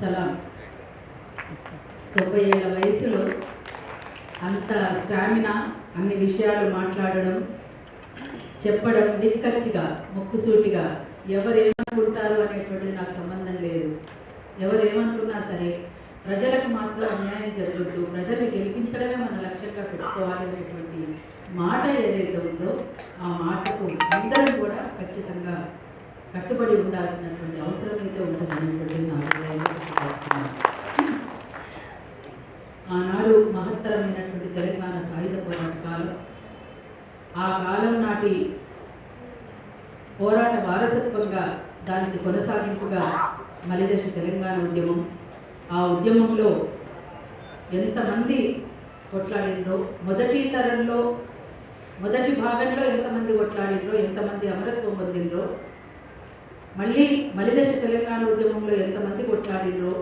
సలాం. తొంభై ఏళ్ళ వయసులో అంత స్టామినా అన్ని విషయాలు మాట్లాడడం చెప్పడం నిక్కచ్చిగా ముక్కుసూటిగా ఎవరు ఏమనుకుంటారు అనేటువంటిది నాకు సంబంధం లేదు. ఎవరు ఏమనుకున్నా సరే ప్రజలకు మాత్రం అన్యాయం జరగద్దు ప్రజల్ని గెలిపించడమే మన లక్ష్యంగా పెట్టుకోవాలి అనేటువంటి మాట ఏదైతే ఉందో ఆ మాటకు అందరం కూడా ఖచ్చితంగా కట్టుబడి ఉండాల్సినటువంటి అవసరం అయితే ఉంటుంది అనుకుంటున్నాను అభిప్రాయంగా తెలియజేస్తున్నాను. ఆనాడు మహత్తరమైనటువంటి తెలంగాణ సాయుధ పోరాట కాలం ఆ కాలం నాటి పోరాట వారసత్వంగా దానికి కొనసాగింపుగా మలిదశ తెలంగాణ ఉద్యమం ఆ ఉద్యమంలో ఎంతమంది కొట్లాడిండ్రో మొదటి తరంలో మొదటి భాగంలో ఎంతమంది కొట్లాడిండ్రో ఎంతమంది అమరత్వం పొందిండ్రో మళ్ళీ మలిదశ తెలంగాణ ఉద్యమంలో ఎంతమంది కొట్లాడిండ్రో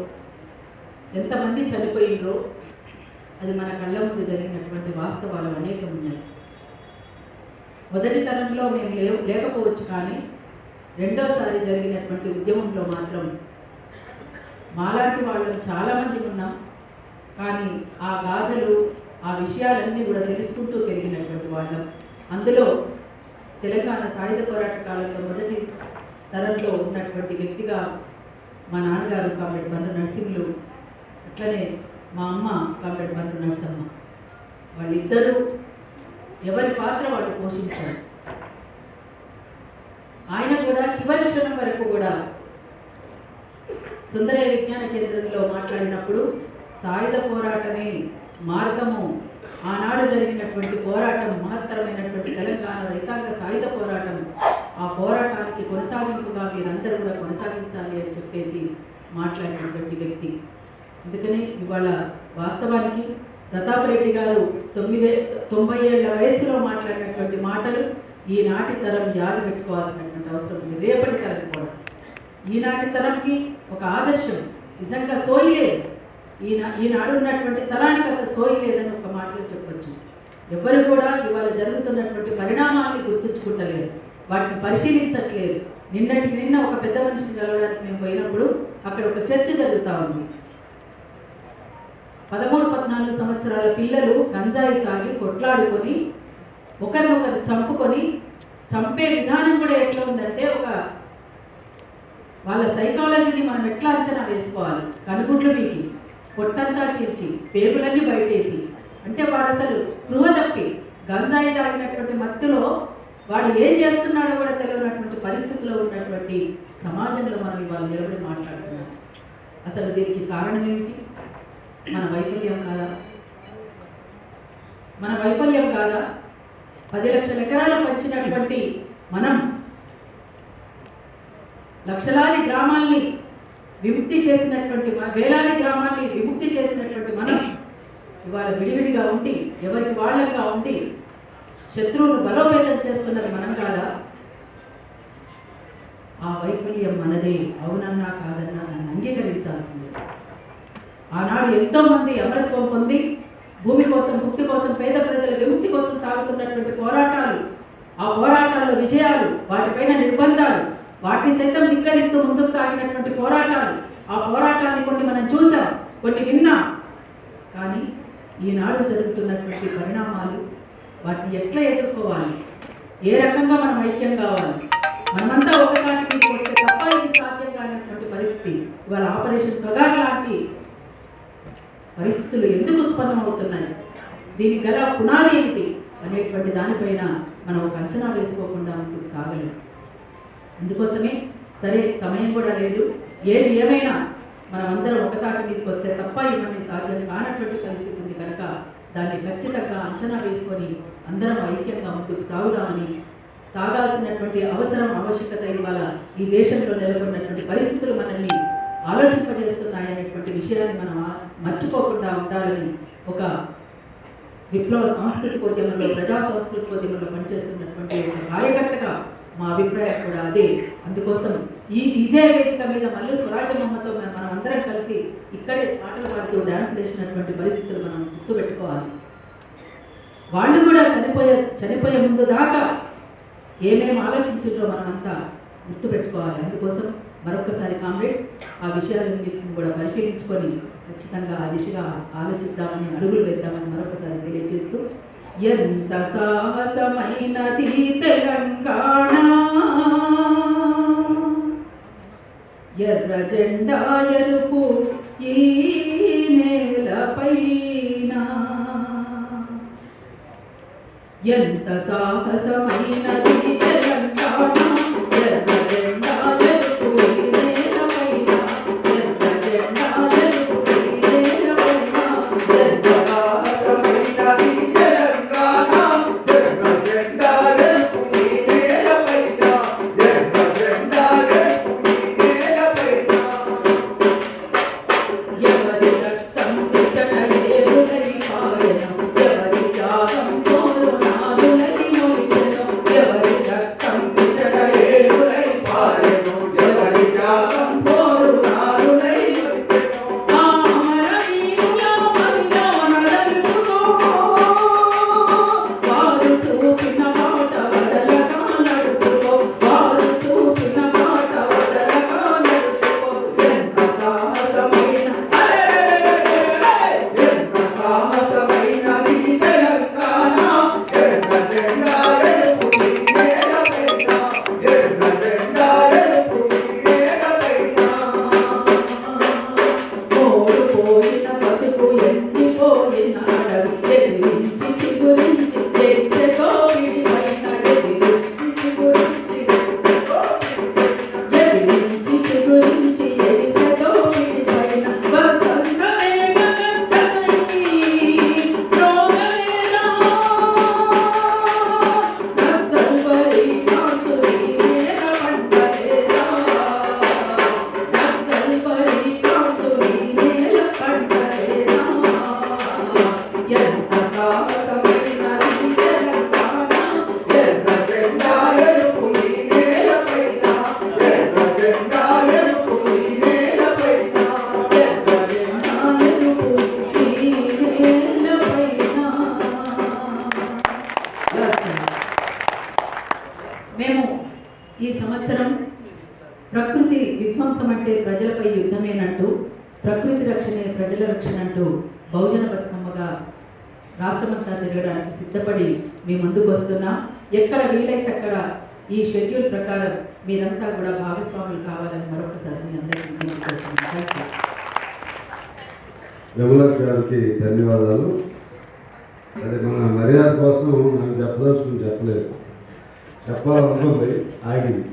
ఎంతమంది చనిపోయిండ్రో అది మన కళ్ళ ముందు జరిగినటువంటి వాస్తవాలు అనేకం ఉన్నాయి మొదటి తరంలో మేము లేకపోవచ్చు కానీ రెండోసారి జరిగినటువంటి ఉద్యమంలో మాత్రం మాలాంటి వాళ్ళు చాలామంది ఉన్నాం. కానీ ఆ గాథలు ఆ విషయాలన్నీ కూడా తెలుసుకుంటూ పెరిగినటువంటి వాళ్ళం. అందులో తెలంగాణ సాయుధ పోరాట కాలంలో మొదటి తరంలో ఉన్నటువంటి వ్యక్తిగా మా నాన్నగారు కామ్రేడ్ బంధు నరసింహులు అట్లనే మా అమ్మ కామ్రేడ్ బంధు నర్సమ్మ. వాళ్ళిద్దరూ ఎవరి పాత్ర వాళ్ళు పోషించారు? ఆయన కూడా చివరి క్షణం వరకు కూడా సుందరయ్య విజ్ఞాన కేంద్రంలో మాట్లాడినప్పుడు సాయుధ పోరాటమే మార్గము. ఆనాడు జరిగినటువంటి పోరాటం మహత్తరమైనటువంటి తెలంగాణ రైతాంగ సాయుధ పోరాటం ఆ పోరాటానికి కొనసాగింపుగా మీరందరూ కూడా కొనసాగించాలి అని చెప్పేసి మాట్లాడినటువంటి వ్యక్తి. అందుకని ఇవాళ వాస్తవానికి ప్రతాప్ రెడ్డి గారు తొమ్మిదే తొంభై ఏళ్ళ వయసులో మాట్లాడినటువంటి మాటలు ఈనాటి తరం యాద పెట్టుకోవాల్సినటువంటి అవసరం ఉంది రేపటి తరం కూడా. ఈనాటి తరంకి ఒక ఆదర్శం. నిజంగా సోయి లేదు. ఈనా ఈనాడు ఉన్నటువంటి తరానికి అసలు సోయి లేదని ఒక మాటలో చెప్పొచ్చు. ఎవరు కూడా ఇవాళ జరుగుతున్నటువంటి పరిణామాన్ని గుర్తుంచుకుంటలేరు వాటిని పరిశీలించట్లేదు. నిన్నటి నిన్న ఒక పెద్ద మనిషిని కలవడానికి మేము పోయినప్పుడు అక్కడ ఒక చర్చ జరుగుతూ ఉంది. పదమూడు పద్నాలుగు సంవత్సరాల పిల్లలు గంజాయి తాగి కొట్లాడుకొని ఒకరినొకరు చంపుకొని చంపే విధానం కూడా ఎట్లా ఉందంటే ఒక వాళ్ళ సైకాలజీని మనం ఎట్లా అంచనా వేసుకోవాలి? కనుగుడ్లు మీకి పొట్టంతా చీల్చి పేగులన్నీ బయటేసి. అంటే వాడు అసలు స్పృహ తప్పి గంజాయి తాగినటువంటి మత్తులో వాడు ఏం చేస్తున్నాడో కూడా తెలియనటువంటి పరిస్థితిలో ఉన్నటువంటి సమాజంలో మనం ఇవాళ నిలబడి మాట్లాడుతున్నాం. అసలు దీనికి కారణం ఏమిటి? మన వైఫల్యం కాదా? మన వైఫల్యం కాదా? పది లక్షల ఎకరాలు పంచినటువంటి మనం లక్షలాది గ్రామాల్ని విముక్తి చేసినటువంటి మన వేలాది గ్రామాల్ని విముక్తి చేసినటువంటి మనం ఇవాళ విడివిడిగా ఉండి ఎవరికి వాళ్ళగా ఉండి శత్రువును బలోపేతం చేస్తున్నది మనం కాదా? ఆ వైఫల్యం మనదే అవునన్నా కాదన్నా దాన్ని అంగీకరించాల్సిందే. ఆనాడు ఎంతోమంది అమరత్వం పొంది భూమి కోసం ముక్తి కోసం పేద ప్రజల విముక్తి కోసం సాగుతున్నటువంటి పోరాటాలు ఆ పోరాటాల్లో విజయాలు వాటిపైన నిర్బంధాలు వాటిని సైతం ధిక్కరిస్తూ ముందుకు సాగినటువంటి పోరాటాలు. ఆ పోరాటాన్ని కొన్ని మనం చూసాం కొన్ని విన్నాం. కానీ ఈనాడు జరుగుతున్నటువంటి పరిణామాలు వాటిని ఎట్లా ఎదుర్కోవాలి? ఏ రకంగా మనం ఐక్యం కావాలి? మనమంతా ఒకదానికి మీకు వస్తే తప్ప ఇది సాధ్యం కానటువంటి పరిస్థితి. ఇవాళ ఆపరేషన్ కగార్ లాంటి పరిస్థితులు ఎందుకు ఉత్పన్నమవుతున్నాయి దీనికి గల పునాది ఏమిటి అనేటువంటి దానిపైన మనం ఒక అంచనా వేసుకోకుండా ముందుకు సాగలేము అందుకోసమే సరే సమయం కూడా లేదు. ఏది ఏమైనా మనం అందరం ఒకతాటి మీదకి వస్తే తప్ప ఇవన్నీ సాధ్యం కానటువంటి పరిస్థితి ఉంది కనుక దాన్ని ఖచ్చితంగా అంచనా వేసుకొని అందరం ఐక్యంగా ముందుకు సాగుదామని సాగాల్సినటువంటి అవసరం ఆవశ్యకత ఇవాళ ఈ దేశంలో నెలకొన్నటువంటి పరిస్థితులు మనల్ని ఆలోచింపజేస్తున్నాయనేటువంటి విషయాన్ని మనం మర్చిపోకుండా ఉండాలని ఒక విప్లవ సాంస్కృతికోద్యమంలో ప్రజా సాంస్కృతికోద్యమంలో పనిచేస్తున్నటువంటి ఒక కార్యకర్తగా మా అభిప్రాయం కూడా అదే. అందుకోసం ఈ ఇదే వేదిక మీద మళ్ళీ స్వరాజ్య బొమ్మతో మనం అందరం కలిసి ఇక్కడే పాటలు పాడుతూ డ్యాన్స్ వేసినటువంటి పరిస్థితులు మనం గుర్తుపెట్టుకోవాలి. వాళ్ళు కూడా చనిపోయే చనిపోయే ముందు దాకా ఏమేమి ఆలోచించారో మనమంతా గుర్తుపెట్టుకోవాలి. అందుకోసం మరొకసారి కామ్రేడ్స్ ఆ విషయాలన్నింటిని కూడా పరిశీలించుకొని ఖచ్చితంగా ఆ దిశగా ఆలోచిద్దామని అడుగులు వేద్దామని మరొకసారి తెలియజేస్తూ ఎంత సాహసమైనది తెలంగాణ ఎర్ర జెండా ఎరుపు ఈ నేలపైన ఎంత సాహసమైనది తెలంగాణ ప్రకృతి విధ్వంసం అంటే ప్రజలపై యుద్ధమేనంటూ ప్రకృతి రక్షణే ప్రజల రక్షణ అంటూ బహుజన బతుకమ్మగా రాష్ట్రమంతా తిరగడానికి సిద్ధపడి మీ ముందుకు వస్తున్నాం ఎక్కడ వీలైతే అక్కడ ఈ షెడ్యూల్ ప్రకారం మీరంతా కూడా భాగస్వాములు కావాలని మరొకసారి మీ అందరికీ విజ్ఞప్తి గారికి ధన్యవాదాలు. అదే మన మర్యాద కోసం నాకు చెప్పదలుచుకుని చెప్పలేదు. చెప్పాలనుకుంది ఆగింది.